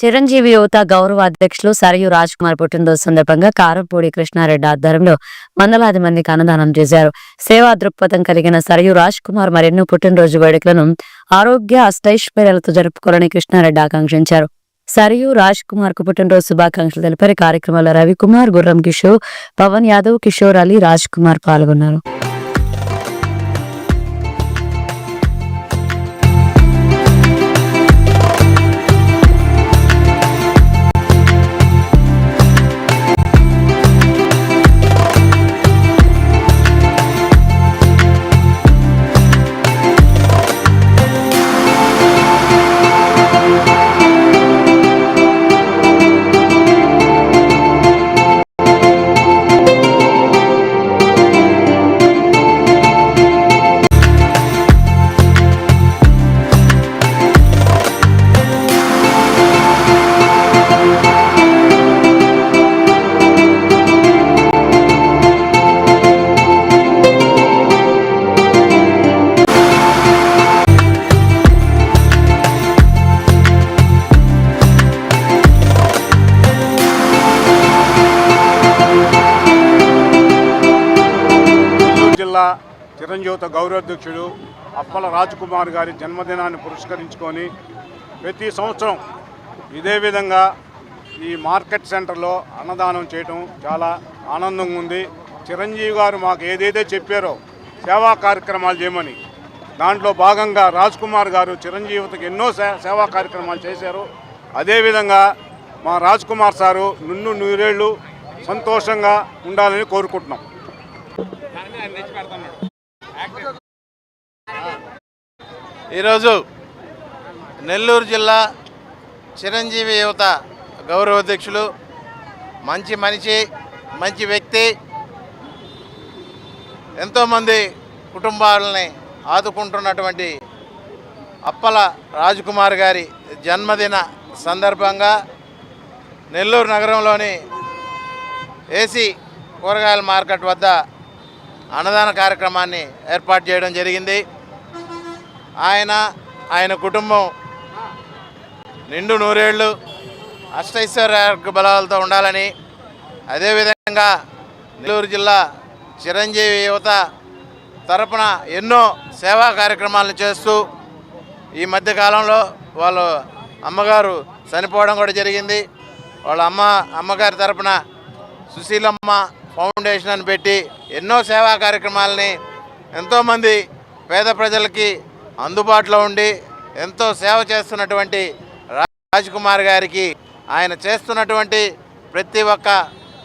చిరంజీవి యువత గౌరవ అధ్యక్షులు సరయు రాజ్ కుమార్ పుట్టినరోజు సందర్భంగా కారంపూడి కృష్ణారెడ్డి ఆధ్వర్యంలో వందలాది మందికి అన్నదానం చేశారు. సేవా దృక్పథం కలిగిన సరయు రాజ్ కుమార్ మరెన్నో పుట్టినరోజు వేడుకలను ఆరోగ్య అష్టైశ్వర్యాలతో జరుపుకోవాలని కృష్ణారెడ్డి ఆకాంక్షించారు. సరియు రాజ్ కుమార్కు పుట్టినరోజు శుభాకాంక్షలు తెలిపారు. కార్యక్రమంలో రవికుమార్ గుర్రం కిషోర్ పవన్ యాదవ్ కిషోర్ అలీ రాజ్ కుమార్ పాల్గొన్నారు. జిల్లా చిరంజీవిత గౌరవాధ్యక్షుడు అప్పల రాజ్కుమార్ గారి జన్మదినాన్ని పురస్కరించుకొని ప్రతి సంవత్సరం ఇదే విధంగా ఈ మార్కెట్ సెంటర్లో అన్నదానం చేయటం చాలా ఆనందంగా ఉంది. చిరంజీవి గారు మాకు ఏదైతే చెప్పారో సేవా కార్యక్రమాలు చేయమని దాంట్లో భాగంగా రాజ్ కుమార్ గారు చిరంజీవితకి ఎన్నో సేవా కార్యక్రమాలు చేశారు. అదేవిధంగా మా రాజ్ కుమార్ సారు నున్ను నూరేళ్ళు సంతోషంగా ఉండాలని కోరుకుంటున్నాం. ఈరోజు నెల్లూరు జిల్లా చిరంజీవి యువత గౌరవాధ్యక్షులు మంచి మనిషి మంచి వ్యక్తి ఎంతోమంది కుటుంబాలని ఆదుకుంటున్నటువంటి అప్పల రాజకుమార్ గారి జన్మదిన సందర్భంగా నెల్లూరు నగరంలోని ఏసీ కూరగాయల మార్కెట్ వద్ద అన్నదాన కార్యక్రమాన్ని ఏర్పాటు చేయడం జరిగింది. ఆయన ఆయన కుటుంబం నిండు నూరేళ్ళు అష్టైశ్వర్య బలాలతో ఉండాలని అదేవిధంగా నెల్లూరు జిల్లా చిరంజీవి యువత తరపున ఎన్నో సేవా కార్యక్రమాలను చేస్తూ ఈ మధ్యకాలంలో వాళ్ళు అమ్మగారు చనిపోవడం కూడా జరిగింది. వాళ్ళ అమ్మ అమ్మగారి తరపున సుశీలమ్మ ఫౌండేషన్ అని పెట్టి ఎన్నో సేవా కార్యక్రమాలని ఎంతోమంది పేద ప్రజలకి అందుబాటులో ఉండి ఎంతో సేవ చేస్తున్నటువంటి రా- రాజ్ కుమార్ గారికి ఆయన చేస్తున్నటువంటి ప్రతి ఒక్క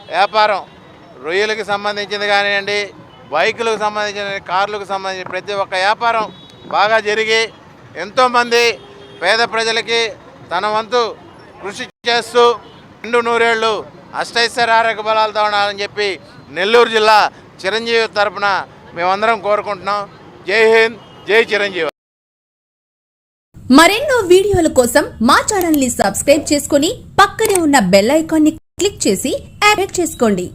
వ్యాపారం రొయ్యలకు సంబంధించింది కానివ్వండి బైకులకు సంబంధించిన కార్లకు సంబంధించిన ప్రతి ఒక్క వ్యాపారం బాగా జరిగి ఎంతోమంది పేద ప్రజలకి తన వంతు కృషి చేస్తూ రెండు నూరేళ్ళు అష్టైశ్వర్య ఆరోగ్య బలాలతో ఉండాలని చెప్పి నెల్లూరు జిల్లా చిరంజీవి తరపున మేమందరం కోరుకుంటున్నాం. జై హింద్ జై చిరంజీవి. మరెన్నో వీడియోల కోసం మా ఛానల్ని సబ్స్క్రైబ్ చేసుకుని పక్కనే ఉన్న బెల్ ఐకాన్ని క్లిక్ చేసి యాక్టివేట్ చేసుకోండి.